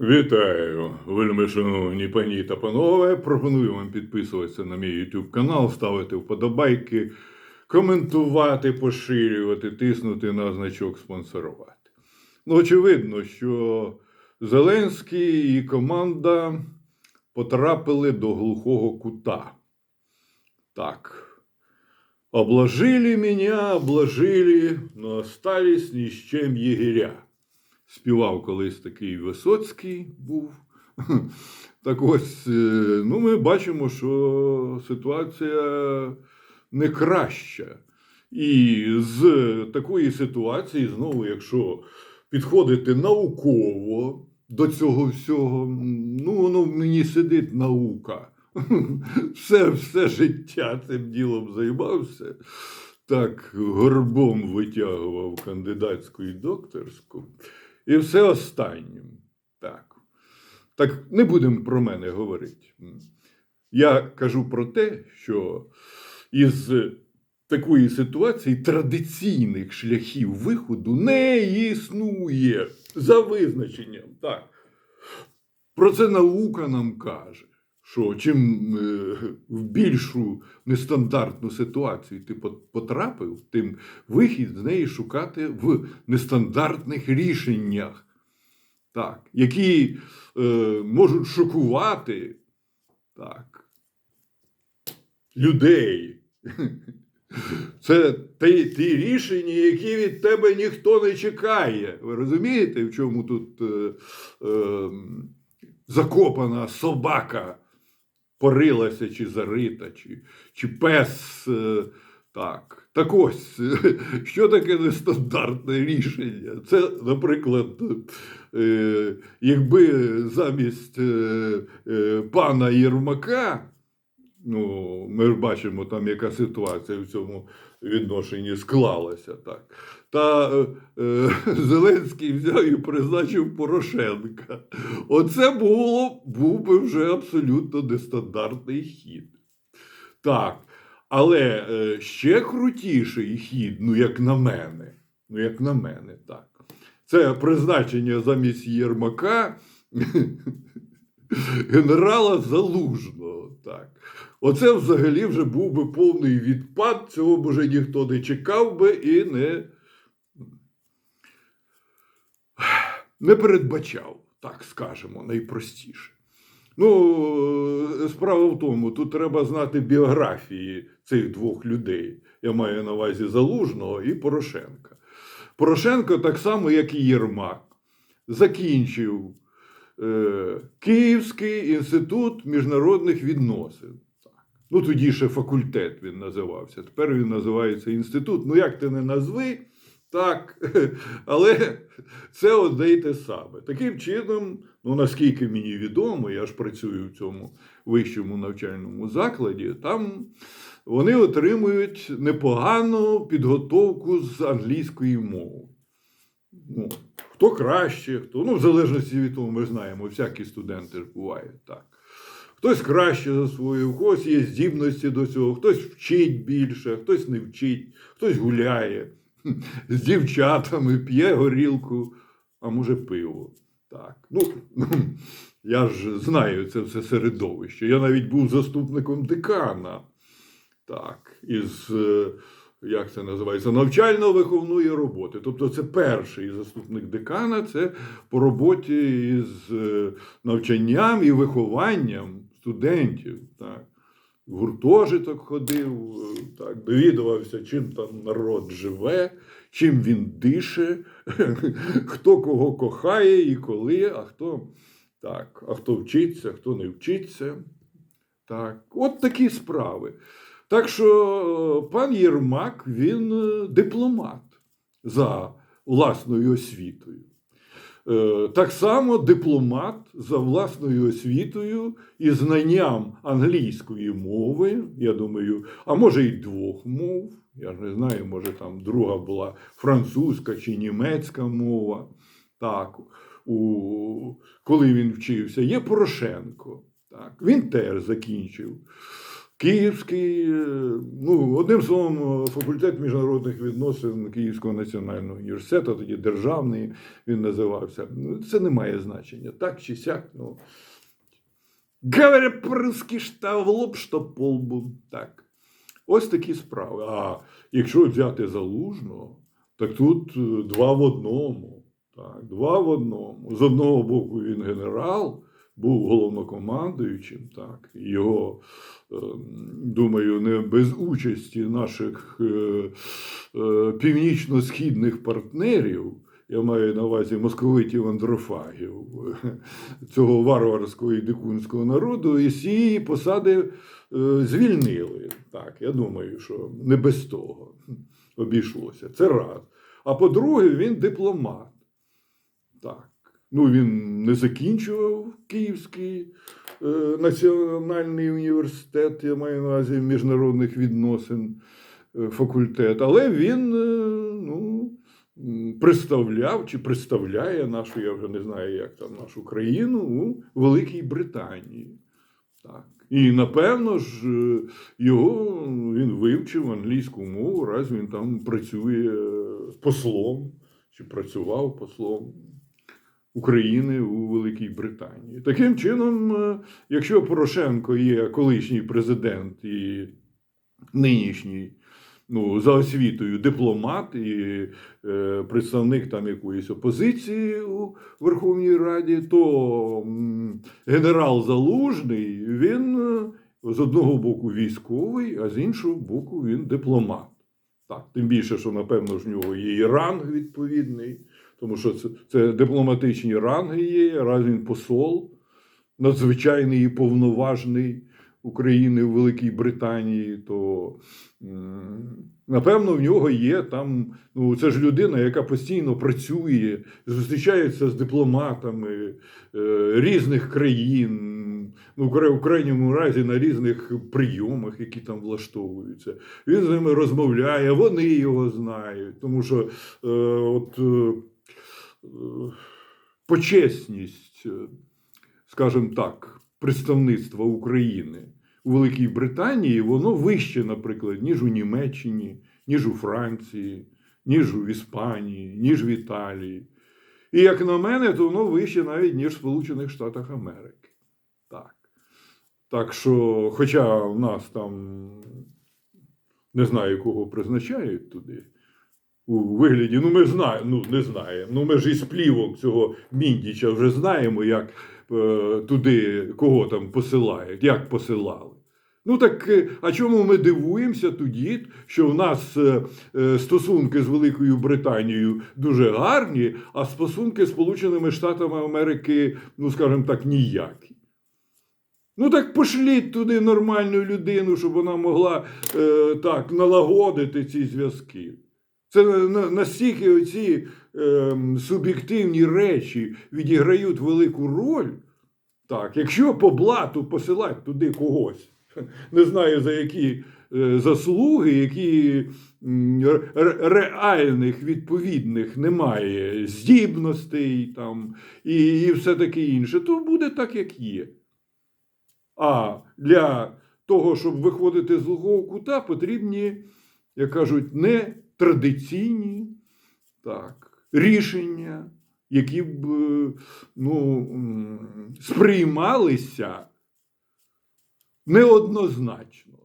Вітаю, вельми шановні пані та панове. Пропоную вам підписуватися на мій YouTube канал, ставити вподобайки, коментувати, поширювати, тиснути на значок спонсорувати. Ну, очевидно, що Зеленський і команда потрапили до глухого кута. Так. Обложили меня, обложили, но остались ни с чем єгеря. Співав колись такий Висоцький був. Так ось, е, ну, ми бачимо, що ситуація не краща. І з такої ситуації, знову, якщо підходити науково до цього всього, ну, воно в мені сидить наука. Все, все життя цим ділом займався. Так, горбом витягував кандидатську і докторську. І все останнім. Так. Так не будемо про мене говорити. Я кажу про те, що із такої ситуації традиційних шляхів виходу не існує за визначенням. Так. Про це наука нам каже, що чим е, в більшу нестандартну ситуацію ти потрапив, тим вихід з неї шукати в нестандартних рішеннях, так, які е, можуть шокувати так, людей. Це ті, ті рішення, які від тебе ніхто не чекає. Ви розумієте, в чому тут е, е, закопана собака порилася чи зарита, чи, чи пес. Е, так. Так ось, що таке нестандартне рішення? Це, наприклад, е, якби замість е, пана Єрмака, ну, ми ж бачимо, там яка ситуація в цьому відношенні склалася. Так. Та е, е, Зеленський взяв і призначив Порошенка. Оце було, був би вже абсолютно нестандартний хід. Так. Але е, ще крутіший хід, ну як на мене, ну як на мене, так. Це призначення замість Єрмака генерала Залужного. Так. Оце взагалі вже був би повний відпад, цього б уже ніхто не чекав би і не, не передбачав, так скажемо, найпростіше. Ну, е, справа в тому, тут треба знати біографії цих двох людей. Я маю на увазі Залужного і Порошенка. Порошенко, так само, як і Єрмак, закінчив е, Київський інститут міжнародних відносин. Ну, тоді ще факультет він називався. Тепер він називається інститут. Ну, як ти не назви, так, але це одне й те саме. Таким чином, ну наскільки мені відомо, я ж працюю в цьому вищому навчальному закладі, там вони отримують непогану підготовку з англійської мови. Ну, хто краще, хто, ну, в залежності від того, ми знаємо, всякі студенти ж бувають так. Хтось краще засвоює, у когось є здібності до цього, хтось вчить більше, хтось не вчить, хтось гуляє з дівчатами, п'є горілку, а може пиво. Так. Ну, я ж знаю це все середовище. Я навіть був заступником декана. Так, із, е, як це називається, навчально-виховної роботи. Тобто це перший заступник декана, це по роботі із е, навчанням і вихованням студентів. Так. Гуртожиток ходив, так, довідувався, чим там народ живе, чим він дише, хто кого кохає і коли, а хто, так, а хто вчиться, хто не вчиться. Так, от такі справи. Так що пан Єрмак він е, дипломат за власною освітою. Е, Так само дипломат за власною освітою і знанням англійської мови, я думаю, а може й двох мов. Я ж не знаю, може там друга була французька чи німецька мова. Так, у, коли він вчився, є Порошенко. Так, він теж закінчив Київський, е, ну, одним словом, факультет міжнародних відносин Київського національного університету, тоді державний він називався. Ну, Це не має значення. Так чи сяк. Ну. Говоря по-русски, що в лоб, що по лбу. Так. Ось такі справи. А якщо взяти залужного, так тут е, два в одному. Так, два в одному. З одного боку він генерал, був головнокомандуючим, так, його, е, думаю, не без участі наших е, е, північно-східних партнерів, я маю на увазі московитів андрофагів, цього варварського і дикунського народу, і з цієї посади е, звільнили. Так, я думаю, що не без того обійшлося. Це раз. А по-друге, він дипломат. Так. Ну, він не закінчував Київський е, національний університет, я маю на увазі міжнародних відносин е, факультет, але він е, ну, представляв чи представляє нашу, я вже не знаю, як там нашу країну у Великій Британії. Так. І напевно ж е, його він вивчив англійську мову, раз він там працює е, послом чи працював послом України у Великій Британії. Таким чином, е, якщо Порошенко є колишній президент і нинішній. Ну, за освітою дипломат і е, представник там якоїсь опозиції у Верховній Раді, то м, генерал Залужний він е, з одного боку військовий, а з іншого боку він дипломат. Так, тим більше, що напевно ж в нього є і ранг відповідний, тому що це, це дипломатичні ранги є, раз він посол, надзвичайний і повноважний України в Великій Британії, то напевно в нього є там. Ну, це ж людина, яка постійно працює, зустрічається з дипломатами е, різних країн. Ну, в кра- крайньому разі на різних прийомах, які там влаштовуються. Він з ними розмовляє, вони його знають. Тому що е, от, е, почесність, е, скажімо так, представництва України у Великій Британії, воно вище, наприклад, ніж у Німеччині, ніж у Франції, ніж у Іспанії, ніж в Італії. І як на мене, то воно вище навіть, ніж в Сполучених Штатах Америки. Так. Так що, хоча в нас там не знаю, кого призначають туди. У вигляді, ну ми знаємо, ну не знаємо. Ну ми ж із плівок цього Міндіча вже знаємо, як е, туди кого там посилають, як посилали. Ну так, е, а чому ми дивуємося тоді, що в нас е, е, стосунки з Великою Британією дуже гарні, а стосунки з Сполученими Штатами Америки, ну скажімо так, ніякі. Ну так пошліть туди нормальну людину, щоб вона могла е, так налагодити ці зв'язки. Це на- на- настільки оці е, суб'єктивні речі відіграють велику роль. Так, якщо по блату посилати туди когось, не знаю за які е, заслуги, які реальних відповідних немає здібностей там, і, і все таке інше, то буде так, як є. А для того, щоб виходити з глухого кута, потрібні, як кажуть, не традиційні так, рішення, які б е, ну, сприймалися неоднозначно.